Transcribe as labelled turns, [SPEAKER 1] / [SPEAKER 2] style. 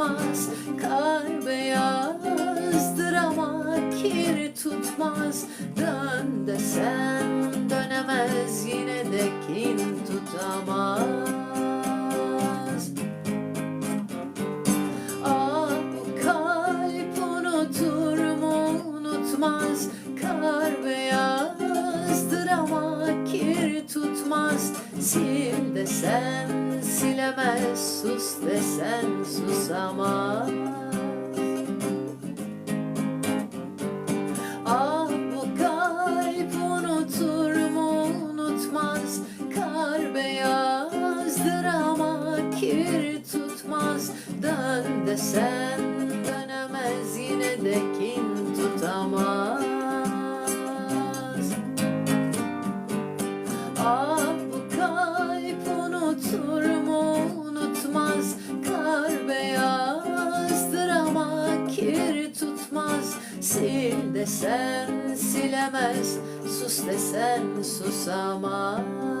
[SPEAKER 1] tutmaz Kar beyazdır ama kir tutmaz. Dön desen dönemez yine de kin tutamaz. Ah bu kalp unutur mu? Unutmaz. Kar tutmaz Sil desen silemez. Sus desen susamaz. Ah bu kalp unutur mu? Unutmaz. Kar beyazdır ama kir tutmaz. Dön desen dönemez yine de ama kir tutmaz Sil desen silemez Sus desen susamaz